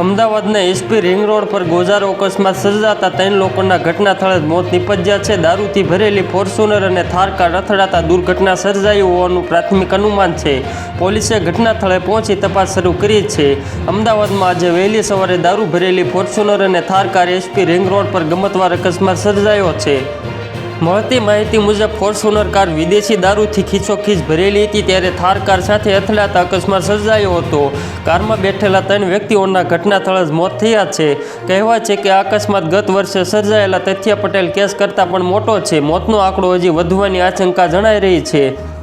અમદાવાદના SP ring road પર ગોઝારો અકસ્માત સર્જાતા ત્રણ લોકોના ઘટના સ્થળે મોત નિપજ્યા છે. દારૂથી ભરેલી ફોર્ચ્યુનર અને થાર કાર અથડાતા દુર્ઘટના સર્જાઈ હોવાનું પ્રાથમિક અનુમાન છે. પોલીસે ઘટના સ્થળે પહોંચી તપાસ શરૂ કરી છે. અમદાવાદમાં આજે વહેલી સવારે દારૂ ભરેલી ફોર્ચ્યુનર અને Thar car SP ring road પર ગમતવાર અકસ્માત સર્જાયો છે. મળતી માહિતી મુજબ ફોર્ચ્યુનર કાર વિદેશી દારૂથી ખીચોખીચ ભરેલી હતી ત્યારે થાર કાર સાથે અથડાતા અકસ્માત સર્જાયો હતો. કારમાં બેઠેલા ત્રણ વ્યક્તિઓના ઘટના સ્થળે જ મોત થયા છે. કહેવાય છે કે આ અકસ્માત ગત વર્ષે સર્જાયેલા તથ્ય પટેલ કેસ કરતાં પણ મોટો છે. મોતનો આંકડો હજી વધવાની આશંકા જણાઈ રહી છે.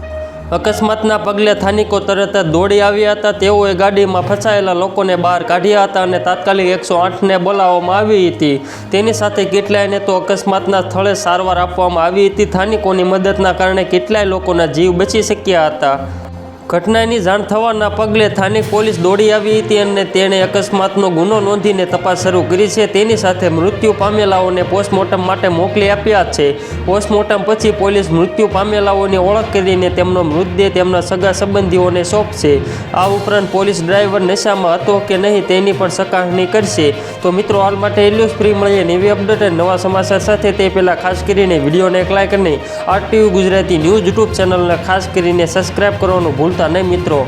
અકસ્માતના પગલે સ્થાનિકો તરત દોડી આવ્યા હતા. તેઓએ ગાડીમાં ફસાયેલા લોકોને બહાર કાઢ્યા હતા અને તાત્કાલિક એકસો આઠને બોલાવવામાં આવી હતી. તેની સાથે કેટલાયને તો અકસ્માતના સ્થળે સારવાર આપવામાં આવી હતી. સ્થાનિકોની મદદના કારણે કેટલાય લોકોના જીવ બચી શક્યા હતા. ઘટનાની જાણ થવાના પગલે સ્થાનિક પોલીસ દોડી આવી હતી અને તેણે અકસ્માતનો ગુનો નોંધીને તપાસ શરૂ કરી છે. તેની સાથે મૃત્યુ પામેલાઓને પોસ્ટમોર્ટમ માટે મોકલી આપ્યા છે. પોસ્ટમોર્ટમ પછી પોલીસ મૃત્યુ પામેલાઓની ઓળખ કરીને તેમનો મૃતદેહ તેમના સગા સંબંધીઓને સોંપશે. આ ઉપરાંત પોલીસ ડ્રાઈવર નશામાં હતો કે નહીં તેની પણ ચકાસણી કરશે. તો મિત્રો, હાલ માટે એટલું જ. ફ્રી મળીએ નવી અપડેટ અને નવા સમાચાર સાથે. તે પહેલાં ખાસ કરીને વિડીયોને એક લાઈક અને આરટીયુ ગુજરાતી ન્યૂઝ યુટ્યુબ ચેનલને ખાસ કરીને સબસ્ક્રાઈબ કરવાનું ભૂલતા નહીં મિત્રો